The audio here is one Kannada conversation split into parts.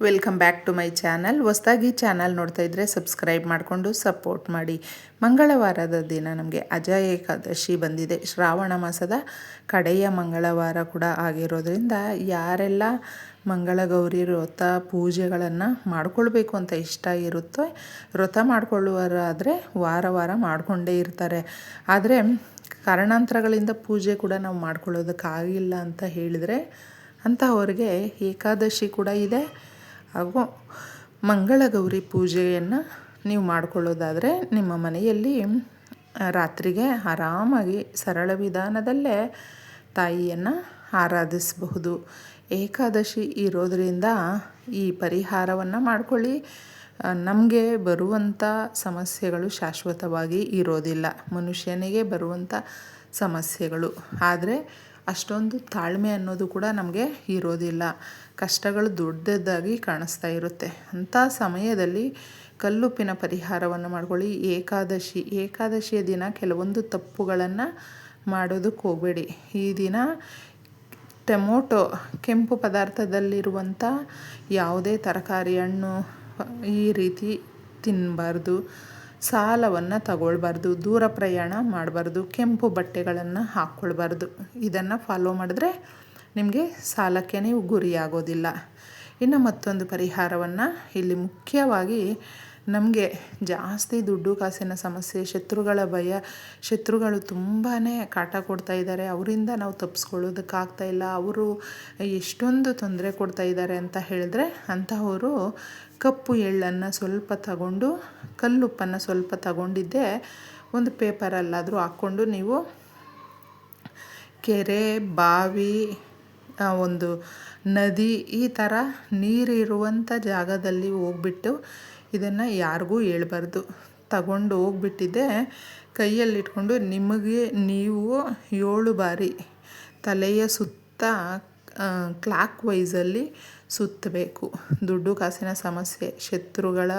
Welcome back to my channel ಹೊಸ್ದಾಗಿ ಚಾನಲ್ ನೋಡ್ತಾ ಇದ್ದರೆ ಸಬ್ಸ್ಕ್ರೈಬ್ ಮಾಡಿಕೊಂಡು ಸಪೋರ್ಟ್ ಮಾಡಿ. ಮಂಗಳವಾರದ ದಿನ ನಮಗೆ ಅಜಯ ಏಕಾದಶಿ ಬಂದಿದೆ. ಶ್ರಾವಣ ಮಾಸದ ಕಡೆಯ ಮಂಗಳವಾರ ಕೂಡ ಆಗಿರೋದ್ರಿಂದ ಯಾರೆಲ್ಲ ಮಂಗಳಗೌರಿ ವ್ರತ ಪೂಜೆಗಳನ್ನು ಮಾಡ್ಕೊಳ್ಬೇಕು ಅಂತ ಇಷ್ಟ ಇರುತ್ತೋ ವ್ರತ ಮಾಡಿಕೊಳ್ಳುವರಾದರೆ ವಾರ ವಾರ ಮಾಡಿಕೊಂಡೇ ಇರ್ತಾರೆ. ಆದರೆ ಕಾರಣಾಂತರಗಳಿಂದ ಪೂಜೆ ಕೂಡ ನಾವು ಮಾಡ್ಕೊಳ್ಳೋದಕ್ಕಾಗಿಲ್ಲ ಅಂತ ಹೇಳಿದರೆ ಅಂತಹವ್ರಿಗೆ ಏಕಾದಶಿ ಕೂಡ ಇದೆ. ಹಾಗೂ ಮಂಗಳಗೌರಿ ಪೂಜೆಯನ್ನು ನೀವು ಮಾಡಿಕೊಳ್ಳೋದಾದರೆ ನಿಮ್ಮ ಮನೆಯಲ್ಲಿ ರಾತ್ರಿಗೆ ಆರಾಮಾಗಿ ಸರಳ ವಿಧಾನದಲ್ಲೇ ತಾಯಿಯನ್ನು ಆರಾಧಿಸಬಹುದು. ಏಕಾದಶಿ ಇರೋದರಿಂದ ಈ ಪರಿಹಾರವನ್ನು ಮಾಡಿಕೊಳ್ಳಿ. ನಮಗೆ ಬರುವಂಥ ಸಮಸ್ಯೆಗಳು ಶಾಶ್ವತವಾಗಿ ಇರೋದಿಲ್ಲ. ಮನುಷ್ಯನಿಗೆ ಬರುವಂಥ ಸಮಸ್ಯೆಗಳು. ಆದರೆ ಅಷ್ಟೊಂದು ತಾಳ್ಮೆ ಅನ್ನೋದು ಕೂಡ ನಮಗೆ ಇರೋದಿಲ್ಲ. ಕಷ್ಟಗಳು ದೊಡ್ಡದಾಗಿ ಕಾಣಿಸ್ತಾ ಇರುತ್ತೆ. ಅಂಥ ಸಮಯದಲ್ಲಿ ಕಲ್ಲುಪ್ಪಿನ ಪರಿಹಾರವನ್ನು ಮಾಡ್ಕೊಳ್ಳಿ. ಏಕಾದಶಿ, ಏಕಾದಶಿಯ ದಿನ ಕೆಲವೊಂದು ತಪ್ಪುಗಳನ್ನು ಮಾಡೋದಕ್ಕೆ ಹೋಗಬೇಡಿ. ಈ ದಿನ ಟೊಮೊಟೊ ಕೆಂಪು ಪದಾರ್ಥದಲ್ಲಿರುವಂಥ ಯಾವುದೇ ತರಕಾರಿ ಹಣ್ಣು ಈ ರೀತಿ ತಿನ್ನಬಾರ್ದು. ಸಾಲವನ್ನು ತಗೊಳ್ಬಾರ್ದು, ದೂರ ಪ್ರಯಾಣ ಮಾಡಬಾರ್ದು, ಕೆಂಪು ಬಟ್ಟೆಗಳನ್ನು ಹಾಕ್ಕೊಳ್ಬಾರ್ದು. ಇದನ್ನು ಫಾಲೋ ಮಾಡಿದ್ರೆ ನಿಮಗೆ ಸಾಲಕ್ಕೆ ನೀವು ಗುರಿಯಾಗೋದಿಲ್ಲ. ಇನ್ನು ಮತ್ತೊಂದು ಪರಿಹಾರವನ್ನು ಇಲ್ಲಿ ಮುಖ್ಯವಾಗಿ ನಮಗೆ ಜಾಸ್ತಿ ದುಡ್ಡು ಕಾಸಿನ ಸಮಸ್ಯೆ, ಶತ್ರುಗಳ ಭಯ, ಶತ್ರುಗಳು ತುಂಬಾ ಕಾಟ ಕೊಡ್ತಾ ಇದ್ದಾರೆ ಅವರಿಂದ ನಾವು ತಪ್ಪಿಸ್ಕೊಳ್ಳೋದಕ್ಕಾಗ್ತಾ ಇಲ್ಲ. ಅವರು ಎಷ್ಟೊಂದು ತೊಂದರೆ ಕೊಡ್ತಾ ಇದ್ದಾರೆ ಅಂತ ಹೇಳಿದ್ರೆ ಅಂತಹವರು ಕಪ್ಪು ಎಳ್ಳನ್ನು ಸ್ವಲ್ಪ ತಗೊಂಡು, ಕಲ್ಲುಪ್ಪನ್ನು ಸ್ವಲ್ಪ ತಗೊಂಡಿದ್ದೆ ಒಂದು ಪೇಪರಲ್ಲಾದರೂ ಹಾಕ್ಕೊಂಡು ನೀವು ಕೆರೆ, ಬಾವಿ ಒಂದು ನದಿ ಈ ಥರ ನೀರಿರುವಂಥ ಜಾಗದಲ್ಲಿ ಹೋಗ್ಬಿಟ್ಟು ಇದನ್ನು ಯಾರಿಗೂ ಹೇಳ್ಬಾರ್ದು. ತಗೊಂಡು ಹೋಗ್ಬಿಟ್ಟಿದ್ದೆ ಕೈಯಲ್ಲಿಟ್ಕೊಂಡು ನಿಮಗೆ ನೀವು ಏಳು ಬಾರಿ ತಲೆಯ ಸುತ್ತ ಕ್ಲಾಕ್ ವೈಸಲ್ಲಿ ಸುತ್ತಬೇಕು. ದುಡ್ಡು ಕಾಸಿನ ಸಮಸ್ಯೆ, ಶತ್ರುಗಳ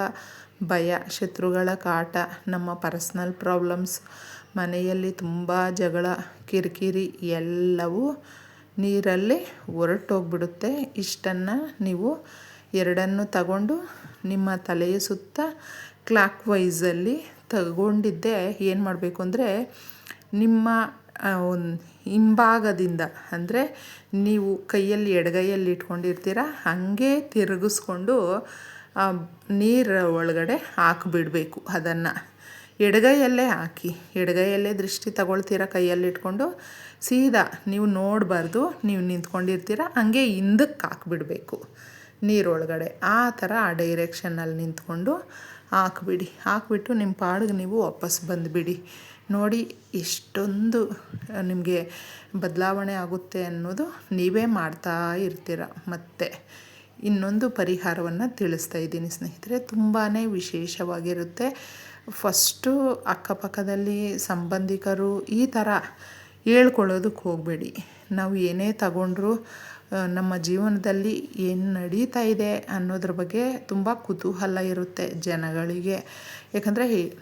ಭಯ, ಶತ್ರುಗಳ ಕಾಟ, ನಮ್ಮ ಪರ್ಸ್ನಲ್ ಪ್ರಾಬ್ಲಮ್ಸ್ ಮನೆಯಲ್ಲಿ ತುಂಬ ಜಗಳ, ಕಿರಿಕಿರಿ ಎಲ್ಲವೂ ನೀರಲ್ಲಿ ಹೊರಟೋಗ್ಬಿಡುತ್ತೆ. ಇಷ್ಟನ್ನು ನೀವು ಎರಡನ್ನು ತಗೊಂಡು ನಿಮ್ಮ ತಲೆಯ ಸುತ್ತ ಕ್ಲಾಕ್ ವೈಸಲ್ಲಿ ತಗೊಂಡಿದ್ದೆ. ಏನು ಮಾಡಬೇಕು ಅಂದರೆ, ನಿಮ್ಮ ಒಂದು ಹಿಂಭಾಗದಿಂದ, ಅಂದರೆ ನೀವು ಕೈಯಲ್ಲಿ, ಎಡಗೈಯಲ್ಲಿ ಇಟ್ಕೊಂಡಿರ್ತೀರ, ಹಾಗೆ ತಿರುಗಿಸ್ಕೊಂಡು ನೀರ ಒಳಗಡೆ ಹಾಕಿಬಿಡಬೇಕು ಅದನ್ನು. ಎಡಗೈಯಲ್ಲೇ ಹಾಕಿ, ಎಡಗೈಯಲ್ಲೇ ದೃಷ್ಟಿ ತಗೊಳ್ತೀರ ಕೈಯಲ್ಲಿ ಇಟ್ಕೊಂಡು, ಸೀದಾ ನೀವು ನೋಡಬಾರ್ದು, ನೀವು ನಿಂತ್ಕೊಂಡಿರ್ತೀರ, ಹಂಗೆ ಹಿಂದಕ್ಕೆ ಹಾಕ್ಬಿಡಬೇಕು. ನೀರೊಳಗಡೆ. ಆ ಥರ ಆ ಡೈರೆಕ್ಷನಲ್ಲಿ ನಿಂತ್ಕೊಂಡು ಹಾಕ್ಬಿಡಿ. ಹಾಕ್ಬಿಟ್ಟು ನಿಮ್ಮ ಪಾಡಿಗೆ ನೀವು ವಾಪಸ್ ಬಂದುಬಿಡಿ. ನೋಡಿ ಎಷ್ಟೊಂದು ನಿಮಗೆ ಬದಲಾವಣೆ ಆಗುತ್ತೆ ಅನ್ನೋದು ನೀವೇ ಮಾಡ್ತಾ ಇರ್ತೀರ. ಮತ್ತೆ ಇನ್ನೊಂದು ಪರಿಹಾರವನ್ನು ತಿಳಿಸ್ತಾ ಇದ್ದೀನಿ ಸ್ನೇಹಿತರೆ. ತುಂಬಾ ವಿಶೇಷವಾಗಿರುತ್ತೆ. ಫಸ್ಟು ಅಕ್ಕಪಕ್ಕದಲ್ಲಿ ಸಂಬಂಧಿಕರು ಈ ಥರ ಹೇಳ್ಕೊಳ್ಳೋದಕ್ಕೆ ಹೋಗಬೇಡಿ. ನಾವು ಏನೇ ತಗೊಂಡ್ರೂ ನಮ್ಮ ಜೀವನದಲ್ಲಿ ಏನು ನಡೀತಾ ಇದೆ ಅನ್ನೋದ್ರ ಬಗ್ಗೆ ತುಂಬ ಕುತೂಹಲ ಇರುತ್ತೆ ಜನಗಳಿಗೆ. ಯಾಕಂದರೆ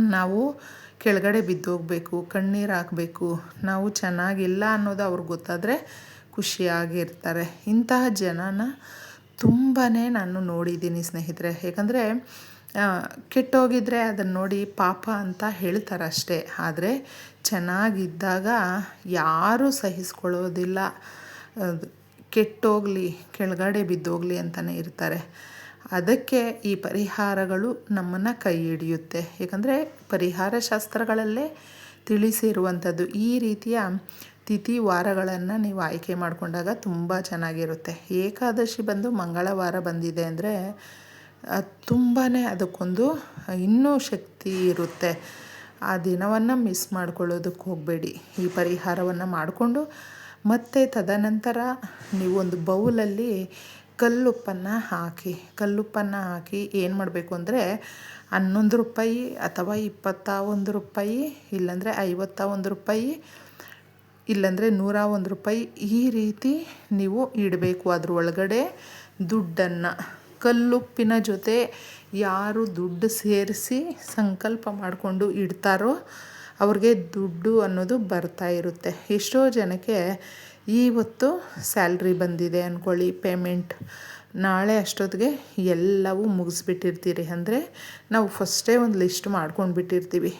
ನಾವು ಕೆಳಗಡೆ ಬಿದ್ದೋಗಬೇಕು, ಕಣ್ಣೀರು ಹಾಕಬೇಕು, ನಾವು ಚೆನ್ನಾಗಿಲ್ಲ ಅನ್ನೋದು ಅವ್ರಿಗೆ ಗೊತ್ತಾದರೆ ಖುಷಿಯಾಗಿರ್ತಾರೆ. ಇಂತಹ ಜನನ ತುಂಬಾ ನಾನು ನೋಡಿದ್ದೀನಿ ಸ್ನೇಹಿತರೆ. ಯಾಕಂದರೆ ಕೆಟ್ಟೋಗಿದ್ರೆ ಅದನ್ನು ನೋಡಿ ಪಾಪ ಅಂತ ಹೇಳ್ತಾರಷ್ಟೇ. ಆದರೆ, ಚೆನ್ನಾಗಿದ್ದಾಗ ಯಾರೂ ಸಹಿಸ್ಕೊಳ್ಳೋದಿಲ್ಲ. ಕೆಟ್ಟೋಗಲಿ, ಕೆಳಗಡೆ ಬಿದ್ದೋಗಲಿ ಅಂತಲೇ ಇರ್ತಾರೆ. ಅದಕ್ಕೆ ಈ ಪರಿಹಾರಗಳು ನಮ್ಮನ್ನು ಕೈ ಹಿಡಿಯುತ್ತೆ. ಏಕೆಂದರೆ ಪರಿಹಾರ ಶಾಸ್ತ್ರಗಳಲ್ಲೇ ತಿಳಿಸಿರುವಂಥದ್ದು ಈ ರೀತಿಯ ತಿಥಿ ವಾರಗಳನ್ನು ನೀವು ಆಯ್ಕೆ ಮಾಡಿಕೊಂಡಾಗ ತುಂಬ ಚೆನ್ನಾಗಿರುತ್ತೆ. ಏಕಾದಶಿ ಬಂದು ಮಂಗಳವಾರ ಬಂದಿದೆ ಅಂದರೆ ತುಂಬಾ ಅದಕ್ಕೊಂದು ಇನ್ನೂ ಶಕ್ತಿ ಇರುತ್ತೆ. ಆ ದಿನವನ್ನು ಮಿಸ್ ಮಾಡ್ಕೊಳ್ಳೋದಕ್ಕೆ ಹೋಗಬೇಡಿ. ಈ ಪರಿಹಾರವನ್ನು ಮಾಡಿಕೊಂಡು ಮತ್ತು ತದನಂತರ ನೀವು ಒಂದು ಬೌಲಲ್ಲಿ ಕಲ್ಲುಪ್ಪನ್ನು ಹಾಕಿ ಕಲ್ಲುಪ್ಪನ್ನು ಹಾಕಿ ಏನು ಮಾಡಬೇಕು ಅಂದರೆ ಹನ್ನೊಂದು ರೂಪಾಯಿ ಅಥವಾ ಇಪ್ಪತ್ತ ಒಂದು ರೂಪಾಯಿ, ಇಲ್ಲಾಂದರೆ ಐವತ್ತ ಒಂದು ರೂಪಾಯಿ, ಇಲ್ಲಾಂದರೆ ನೂರ ಒಂದು ರೂಪಾಯಿ ಈ ರೀತಿ ನೀವು ಇಡಬೇಕು ಅದ್ರ ಒಳಗಡೆ ದುಡ್ಡನ್ನು. ಕಲ್ಲುಪ್ಪಿನ ಜೊತೆ ಯಾರು ದುಡ್ಡು ಸೇರಿಸಿ ಸಂಕಲ್ಪ ಮಾಡಿಕೊಂಡು ಇಡ್ತಾರೋ ಅವ್ರಿಗೆ ದುಡ್ಡು ಅನ್ನೋದು ಬರ್ತಾ ಇರುತ್ತೆ. ಎಷ್ಟೋ ಜನಕ್ಕೆ ಇವತ್ತು ಸ್ಯಾಲ್ರಿ ಬಂದಿದೆ ಅಂದ್ಕೊಳ್ಳಿ ಪೇಮೆಂಟ್. ನಾಳೆ ಅಷ್ಟೊತ್ತಿಗೆ ಎಲ್ಲವೂ ಮುಗಿಸ್ಬಿಟ್ಟಿರ್ತೀರಿ. ಅಂದರೆ ನಾವು ಫಸ್ಟೇ ಒಂದು ಲಿಸ್ಟ್ ಮಾಡ್ಕೊಂಡು ಬಿಟ್ಟಿರ್ತೀವಿ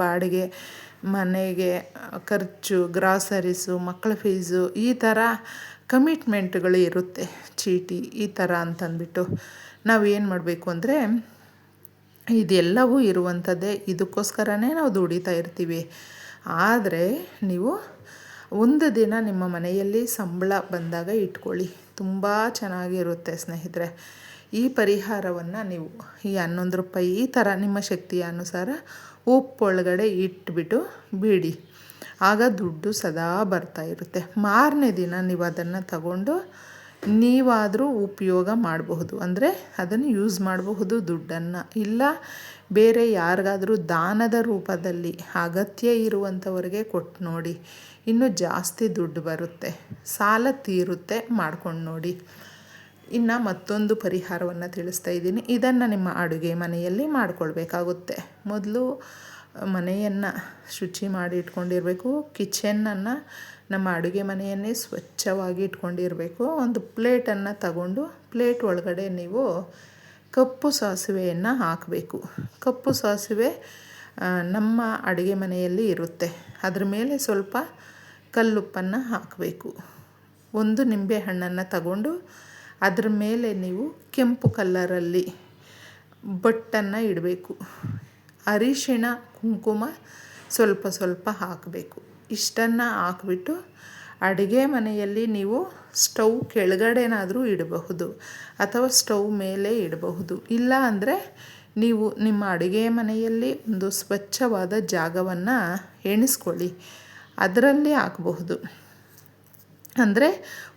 ಬಾಡಿಗೆ, ಮನೆಗೆ, ಖರ್ಚು, ಗ್ರಾಸರೀಸು, ಮಕ್ಕಳ ಫೀಸು, ಈ ಥರ ಕಮಿಟ್ಮೆಂಟ್ಗಳು ಇರುತ್ತೆ. ಚೀಟಿ ಈ ಥರ ಅಂತಂದ್ಬಿಟ್ಟು ನಾವು ಏನು ಮಾಡಬೇಕು ಅಂದರೆ ಇದೆಲ್ಲವೂ ಇರುವಂಥದ್ದೇ. ಇದಕ್ಕೋಸ್ಕರನೇ ನಾವು ದುಡಿತಾ ಇರ್ತೀವಿ. ಆದರೆ ನೀವು ಒಂದು ದಿನ ನಿಮ್ಮ ಮನೆಯಲ್ಲಿ ಸಂಬಳ ಬಂದಾಗ ಇಟ್ಕೊಳ್ಳಿ. ತುಂಬ ಚೆನ್ನಾಗಿರುತ್ತೆ ಸ್ನೇಹಿತರೆ. ಈ ಪರಿಹಾರವನ್ನು ನೀವು ಈ ಹನ್ನೊಂದು ರೂಪಾಯಿ ಈ ಥರ ನಿಮ್ಮ ಶಕ್ತಿಯ ಅನುಸಾರ ಉಪ್ಪೊಳಗಡೆ ಇಟ್ಬಿಟ್ಟು ಬಿಡಿ. ಆಗ ದುಡ್ಡು ಸದಾ ಬರ್ತಾ ಇರುತ್ತೆ. ಮಾರನೇ ದಿನ ನೀವು ಅದನ್ನು ತಗೊಂಡು ನೀವಾದರೂ ಉಪಯೋಗ ಮಾಡಬಹುದು. ಅಂದರೆ ಅದನ್ನು ಯೂಸ್ ಮಾಡಬಹುದು ದುಡ್ಡನ್ನು. ಇಲ್ಲ ಬೇರೆ ಯಾರಿಗಾದರೂ ದಾನದ ರೂಪದಲ್ಲಿ ಅಗತ್ಯ ಇರುವಂಥವ್ರಿಗೆ ಕೊಟ್ಟು ನೋಡಿ. ಇನ್ನೂ ಜಾಸ್ತಿ ದುಡ್ಡು ಬರುತ್ತೆ. ಸಾಲ ತೀರುತ್ತೆ ಮಾಡ್ಕೊಂಡು ನೋಡಿ. ಇನ್ನು ಮತ್ತೊಂದು ಪರಿಹಾರವನ್ನು ತಿಳಿಸ್ತಾ ಇದ್ದೀನಿ. ಇದನ್ನು ನಿಮ್ಮ ಅಡುಗೆ ಮನೆಯಲ್ಲಿ ಮಾಡ್ಕೊಳ್ಬೇಕಾಗುತ್ತೆ. ಮೊದಲು ಮನೆಯನ್ನು ಶುಚಿ ಮಾಡಿ ಇಟ್ಕೊಂಡಿರಬೇಕು. ಕಿಚನನ್ನು ನಮ್ಮ ಅಡುಗೆ ಮನೆಯನ್ನೇ ಸ್ವಚ್ಛವಾಗಿ ಇಟ್ಕೊಂಡಿರಬೇಕು. ಒಂದು ಪ್ಲೇಟನ್ನು ತಗೊಂಡು ಪ್ಲೇಟ್ ಒಳಗಡೆ ನೀವು ಕಪ್ಪು ಸಾಸಿವೆಯನ್ನು ಹಾಕಬೇಕು. ಕಪ್ಪು ಸಾಸಿವೆ ನಮ್ಮ ಅಡುಗೆ ಮನೆಯಲ್ಲಿ ಇರುತ್ತೆ. ಅದ್ರ ಮೇಲೆ ಸ್ವಲ್ಪ ಕಲ್ಲುಪ್ಪನ್ನು ಹಾಕಬೇಕು. ಒಂದು ನಿಂಬೆ ಹಣ್ಣನ್ನು ತಗೊಂಡು ಅದ್ರ ಮೇಲೆ ನೀವು ಕೆಂಪು ಕಲ್ಲರಲ್ಲಿ ಬಟ್ಟನ್ನು ಇಡಬೇಕು. ಅರಿಶಿಣ, ಕುಂಕುಮ ಸ್ವಲ್ಪ ಸ್ವಲ್ಪ ಹಾಕಬೇಕು. ಇಷ್ಟನ್ನು ಹಾಕ್ಬಿಟ್ಟು ಅಡುಗೆ ಮನೆಯಲ್ಲಿ ನೀವು ಸ್ಟವ್ ಕೆಳಗಡೆನಾದರೂ ಇಡಬಹುದು ಅಥವಾ ಸ್ಟವ್ ಮೇಲೆ ಇಡಬಹುದು. ಇಲ್ಲ ಅಂದರೆ ನೀವು ನಿಮ್ಮ ಅಡುಗೆ ಮನೆಯಲ್ಲಿ ಒಂದು ಸ್ವಚ್ಛವಾದ ಜಾಗವನ್ನು ಎಣಿಸ್ಕೊಳ್ಳಿ. ಅದರಲ್ಲಿ ಹಾಕಬಹುದು. ಅಂದರೆ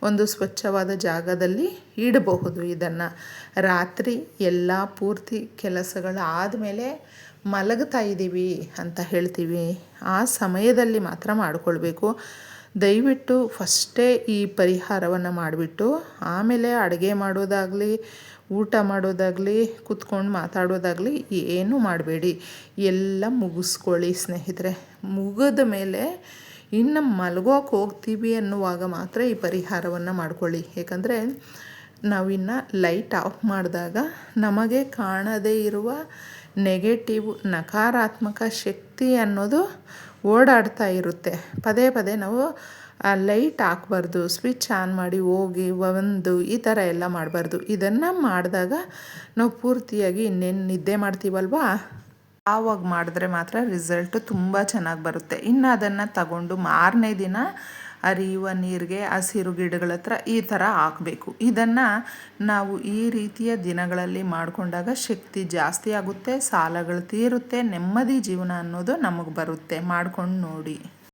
ಒಂದು ಸ್ವಚ್ಛವಾದ ಜಾಗದಲ್ಲಿ ಇಡಬಹುದು ಇದನ್ನು. ರಾತ್ರಿ ಎಲ್ಲ ಪೂರ್ತಿ ಕೆಲಸಗಳು ಆದಮೇಲೆ ಮಲಗ್ತಾ ಇದ್ದೀವಿ ಅಂತ ಹೇಳ್ತೀವಿ. ಆ ಸಮಯದಲ್ಲಿ ಮಾತ್ರ ಮಾಡಿಕೊಳ್ಬೇಕು. ದಯವಿಟ್ಟು ಫಸ್ಟೇ ಈ ಪರಿಹಾರವನ್ನು ಮಾಡಿಬಿಟ್ಟು, ಆಮೇಲೆ ಅಡುಗೆ ಮಾಡೋದಾಗಲಿ, ಊಟ ಮಾಡೋದಾಗಲಿ, ಕುತ್ಕೊಂಡು ಮಾತಾಡೋದಾಗಲಿ ಏನೂ ಮಾಡಬೇಡಿ. ಎಲ್ಲ ಮುಗಿಸ್ಕೊಳ್ಳಿ ಸ್ನೇಹಿತರೆ. ಮುಗಿದ ಮೇಲೆ ಇನ್ನು ಮಲಗೋಕೆ ಹೋಗ್ತೀವಿ ಅನ್ನುವಾಗ ಮಾತ್ರ ಈ ಪರಿಹಾರವನ್ನು ಮಾಡ್ಕೊಳ್ಳಿ. ಏಕೆಂದರೆ ನಾವಿನ್ನು ಲೈಟ್ ಆಫ್ ಮಾಡಿದಾಗ ನಮಗೆ ಕಾಣದೇ ಇರುವ ನೆಗೆಟಿವ್ ನಕಾರಾತ್ಮಕ ಶಕ್ತಿ ಅನ್ನೋದು ಓಡಾಡ್ತಾ ಇರುತ್ತೆ. ಪದೇ ಪದೇ ನಾವು ಲೈಟ್ ಹಾಕ್ಬಾರ್ದು ಸ್ವಿಚ್ ಆನ್ ಮಾಡಿ ಹೋಗಿ ಒಂದು ಈ ಥರ ಎಲ್ಲ ಮಾಡಬಾರ್ದು. ಇದನ್ನು ಮಾಡಿದಾಗ ನಾವು ಪೂರ್ತಿಯಾಗಿ ಇನ್ನೇನು ನಿದ್ದೆ ಮಾಡ್ತೀವಲ್ವಾ? ಆವಾಗ ಮಾಡಿದ್ರೆ ಮಾತ್ರ ರಿಸಲ್ಟು ತುಂಬ ಚೆನ್ನಾಗಿ ಬರುತ್ತೆ. ಇನ್ನು ಅದನ್ನು ತಗೊಂಡು ಮಾರನೇ ದಿನ ಹರಿಯುವ ನೀರಿಗೆ, ಹಸಿರು ಗಿಡಗಳ ಹತ್ರ ಈ ಥರ ಹಾಕಬೇಕು. ಇದನ್ನು ನಾವು ಈ ರೀತಿಯ ದಿನಗಳಲ್ಲಿ ಮಾಡಿಕೊಂಡಾಗ ಶಕ್ತಿ ಜಾಸ್ತಿ ಆಗುತ್ತೆ, ಸಾಲಗಳು ತೀರುತ್ತೆ, ನೆಮ್ಮದಿ ಜೀವನ ಅನ್ನೋದು ನಮಗೆ ಬರುತ್ತೆ. ಮಾಡ್ಕೊಂಡು ನೋಡಿ.